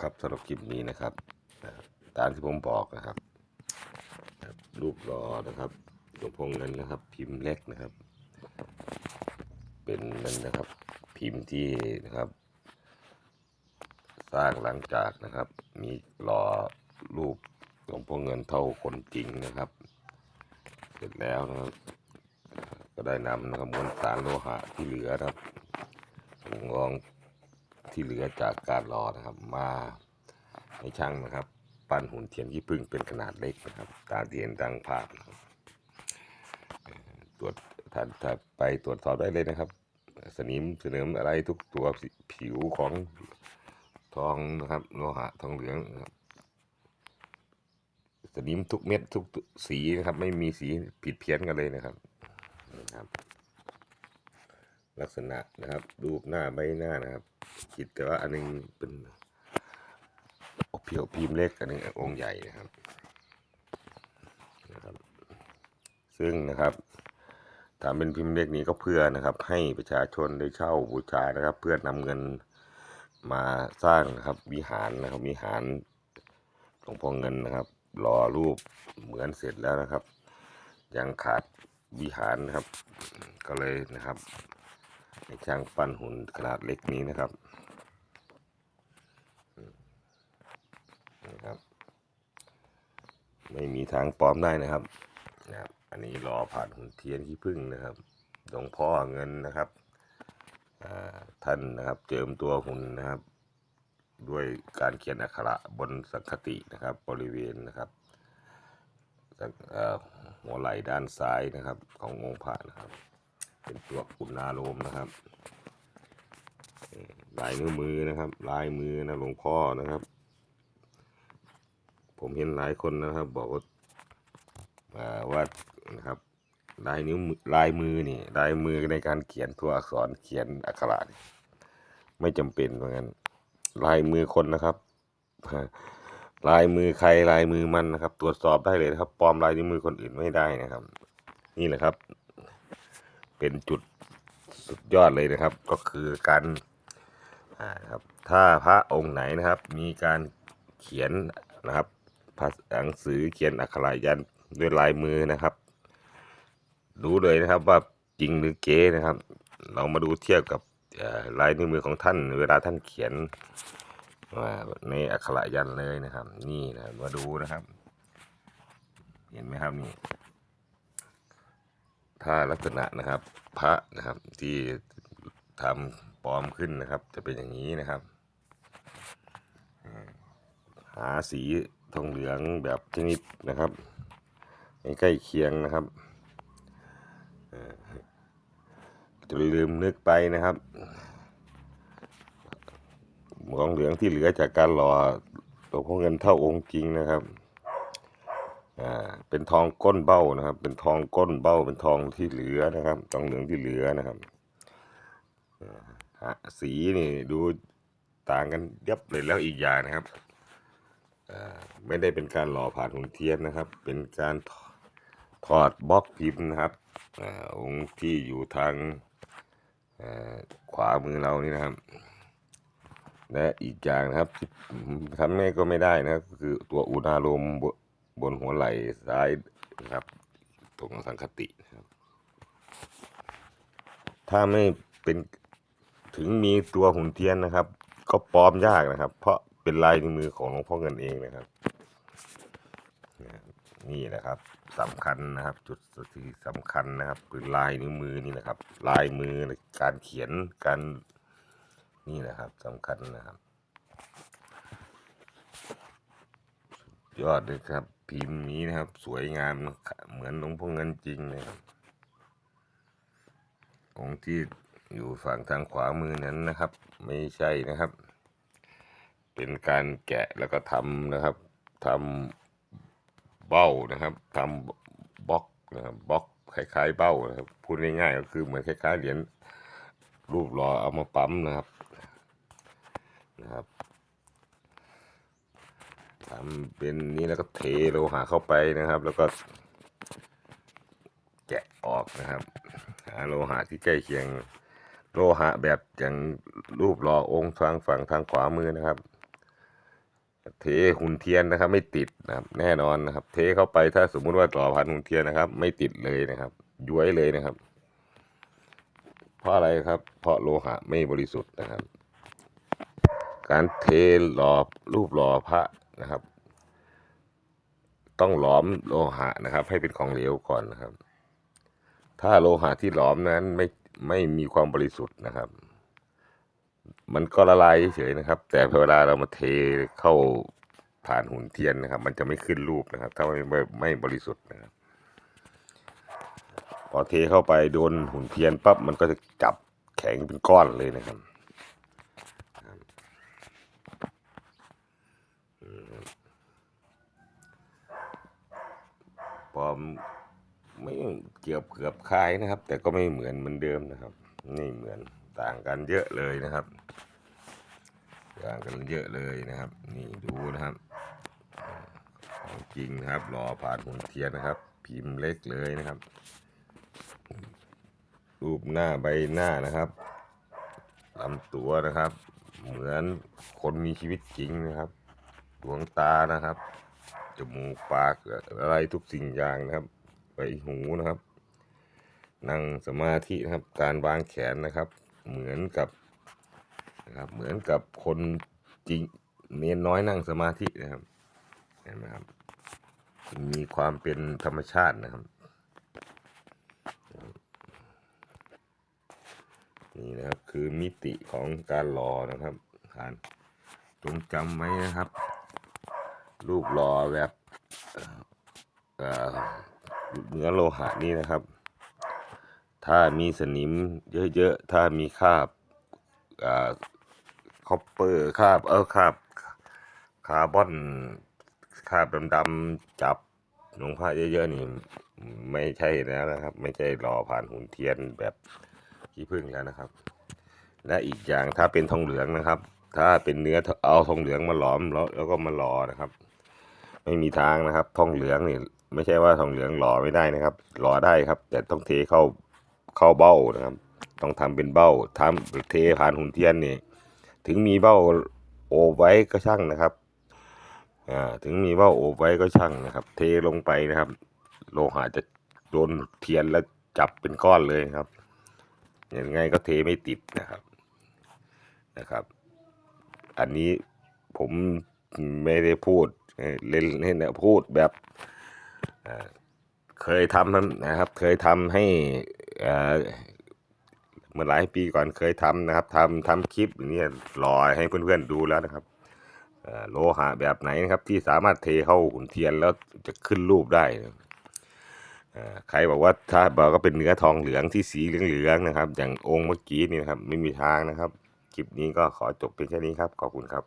ครับสำหรับคลิปนี้นะครับอ่าตามที่ผมบอกนะครับ รูปรอนะครับหลวงพ่อเงินนะครับ พิมพ์เล็กนะครับ เป็นนั่นนะครับ พิมพ์ที่นะครับ สร้างหลังจากนะครับ มีรอรูปหลวงพ่อเงินเท่าคนจริงนะครับ เสร็จแล้วนะครับ ก็ได้นำนะครับมวลสารโลหะที่เหลือครับงอง ที่เหลือจากการรอนะครับ มาให้ช่างนะครับ ปั้นหุ่นเทียนที่พึ่งเป็นขนาดเล็กนะครับ ตามที่เห็นดังภาพนะครับตรวจท่านถ้าไปตรวจสอบได้เลยนะครับ สนิมเสนิมอะไรทุกตัวผิวของทองนะครับโลหะทองเหลืองนะครับสนิมทุกเม็ดทุกสีนะครับ ไม่มีสีผิดเพี้ยนกันเลยนะครับนะครับ ลักษณะนะครับ รูปหน้าใบหน้านะครับคิดแต่ว่าอันหนึงเป็นเพียวพิมพ์เล็กอันหนึงองค์ใหญ่นะครับนะครับ ซึ่งนะครับทำเป็นพิมพ์เล็กนี้ก็เพื่อนะครับ ให้ประชาชนได้เช่าบูชานะครับ เพื่อนำเงินมาสร้างนะครับวิหารนะครับวิหารหลวงพ่อเงินนะครับรอรูปเหมือนเสร็จแล้วนะครับ ยังขาดวิหารนะครับ ก็เลยนะครับ ช่างปั้นหุ่นขนาดเล็กนี้นะครับนะครับ ไม่มีทางปลอมได้นะครับนะครับ อันนี้รอผ่านหุ่นเทียนที่พึ่งนะครับหลวงพ่อเงินนะครับท่านนะครับเจิมตัวหุ่นนะครับ ด้วยการเขียนอักขระบนสังคตินะครับ บริเวณนะครับหัวไหล่ด้านซ้ายนะครับขององค์พระนะครับ เป็นตัวอุณาโลมนะครับลายนิ้วมือนะครับ ลายมือนะหลวงพ่อนะครับ ผมเห็นหลายคนนะครับ บอกว่าว่านะครับลายนิ้วลายมือนี่ลายมือในการเขียนตัวอักษรเขียนอักขระไม่จำเป็นเหมือนกันลายมือคนนะครับ ลายมือใครลายมือมันนะครับ ตรวจสอบได้เลยนะครับปลอมลายนิ้วมือคนอื่นไม่ได้นะครับ นี่แหละครับ เป็นจุดสุดยอดเลยนะครับ ก็คือการครับถ้าพระองค์ไหนนะครับ มีการเขียนนะครับภาษาหนังสือเขียนอักขระยันด้วยลายมือนะครับ รู้เลยนะครับว่าจริงหรือเก๊นะครับ เรามาดูเทียบกับลายนิ้วมือของท่าน เวลาท่านเขียนในอักขระยันเลยนะครับ นี่นะมาดูนะครับ เห็นไหมครับนี่ ถ้าลักษณะนะครับ พระนะครับที่ทำปลอมขึ้นนะครับ จะเป็นอย่างนี้นะครับ หาสีทองเหลืองแบบชนิดนะครับใใกล้เคียงนะครับเอ่อจะลืมนึกไปนะครับทองเหลืองที่เหลือจากการหล่อหลวงพ่อเงินเท่าองค์จริงนะครับ อ่าเป็นทองก้นเบ้านะครับ เป็นทองก้นเบ้า เป็นทองที่เหลือนะครับ ทองเหลืองที่เหลือนะครับอ่าสีนี่ดูต่างกันยับเลยแล้วอีกอย่างนะครับอ่าไม่ได้เป็นการหล่อผ่านหุ่นเทียนนะครับ เป็นการถอดบล็อกพิมพ์นะครับอาองค์ที่อยู่ทางอ่าขวามือเรานี่นะครับ และอีกอย่างนะครับที่ทำไม่ก็ไม่ได้นะครับก็คือตัวอุณาโลม บนหัวไหล่ซ้ายนะครับ ตรงสังคติครับ ถ้าไม่เป็นถึงมีตัวหุ่นเทียนนะครับ ก็ปลอมยากนะครับ เพราะเป็นลายนิ้วมือของหลวงพ่อเงินเองนะครับ นี่แหละครับสำคัญนะครับ จุดที่สำคัญนะครับคือลายนิ้วมือนี่นะครับ ลายมือการเขียนการนี่นะครับสำคัญนะครับยอดเลยครับ พิมพ์นี้นะครับ สวยงามเหมือนหลวงพ่อเงินจริงนะครับองค์ที่อยู่ฝั่งทางขวามือนั้นนะครับ ไม่ใช่นะครับ เป็นการแกะแล้วก็ทำนะครับทำเบ้านะครับทำบล็อกนะครับบล็อกคล้ายๆเบ้านะครับพูดง่ายๆก็คือเหมือนคล้ายๆเหรียญรูปหล่อเอามาปั๊มนะครับนะครับ ทำเป็นนี้แล้วก็เทโลหะเข้าไปนะครับ แล้วก็แกะออกนะครับ หาโลหะที่ใกล้เคียงโลหะแบบอย่างรูปหล่อองค์ทางฝั่งทางขวามือนะครับ เทหุ่นเทียนนะครับ ไม่ติดนะครับ แน่นอนนะครับ เทเข้าไปถ้าสมมุติว่าต่อพันหุ่นเทียนนะครับ ไม่ติดเลยนะครับย้วยเลยนะครับ เพราะอะไรครับ เพราะโลหะไม่บริสุทธิ์นะครับ การเทหล่อรูปหล่อพระ นะครับ ต้องหลอมโลหะนะครับ ให้เป็นของเหลวก่อนนะครับ ถ้าโลหะที่หลอมนั้นไม่ไม่มีความบริสุทธิ์นะครับ มันก็ละลายเฉยๆนะครับ แต่พอเวลาเรามาเทเข้าผ่านหุ่นเทียนนะครับ มันจะไม่ขึ้นรูปนะครับ ถ้าไม่ไม่ไม่บริสุทธิ์นะครับ พอเทเข้าไปโดนหุ่นเทียนปั๊บมันก็จะจับแข็งเป็นก้อนเลยนะครับ พอไม่เกือบเกือบคล้ายนะครับ แต่ก็ไม่เหมือนเหมือนเดิมนะครับ นี่เหมือนต่างกันเยอะเลยนะครับ ต่างกันเยอะเลยนะครับ นี่ดูนะครับของจริงนะครับรอผ่านหุ่นเทียนนะครับ พิมพ์เล็กเลยนะครับ รูปหน้าใบหน้านะครับลำตัวนะครับ เหมือนคนมีชีวิตจริงนะครับ ดวงตานะครับ จมูกปากอะไรทุกสิ่งอย่างนะครับไปหูนะครับ นั่งสมาธินะครับ การวางแขนนะครับ เหมือนกับนะครับเหมือนกับคนจริงเนียนน้อยนั่งสมาธินะครับเห็นไหมครับมีความเป็นธรรมชาตินะครับ นี่นะครับคือมิติของการรอนะครับทานจงจำไว้นะครับ รูปรอแบบเนื้อโลหะนี่นะครับ ถ้ามีสนิมเยอะๆ ถ้ามีคราบคอปเปอร์คราบเออคราบคาร์บอนคราบดำๆจับลงผ้าเยอะๆนี่ไม่ใช่แล้วนะครับ ไม่ใช่รอผ่านหุ่นเทียนแบบขี้ผึ้งแล้วนะครับ และอีกอย่างถ้าเป็นทองเหลืองนะครับ ถ้าเป็นเนื้อเอาทองเหลืองมาหลอมแล้วแล้วก็มารอนะครับ ไม่มีทางนะครับ ทองเหลืองนี่ไม่ใช่ว่าทองเหลืองหล่อไม่ได้นะครับ หล่อได้ครับ แต่ต้องเทเข้าเข้าเบ้านะครับ ต้องทำเป็นเบ้าทำเทผ่านหุ่นเทียนนี่ถึงมีเบ้าโอบไว้ก็ช่างนะครับอ่าถึงมีเบ้าโอบไว้ก็ช่างนะครับ เทลงไปนะครับ โลหะจะโดนเทียนแล้วจับเป็นก้อนเลยครับยังไงก็เทไม่ติดนะครับนะครับ อันนี้ผมไม่ได้พูด เอ่อเล่นเล่นพูดแบบเคยทำนะครับ เคยทำให้เมื่อหลายปีก่อนเคยทำนะครับทำทำคลิปอย่างนี้รอยให้เพื่อนๆดูแล้วนะครับโลหะแบบไหนนะครับ ที่สามารถเทเข้าหุ่นเทียนแล้วจะขึ้นรูปได้ใครบอกว่าถ้าบอกก็เป็นเนื้อทองเหลืองที่สีเหลืองๆนะครับ อย่างองค์เมื่อกี้นี่นะครับไม่มีทางนะครับ คลิปนี้ก็ขอจบเพียงแค่นี้ครับ ขอบคุณครับ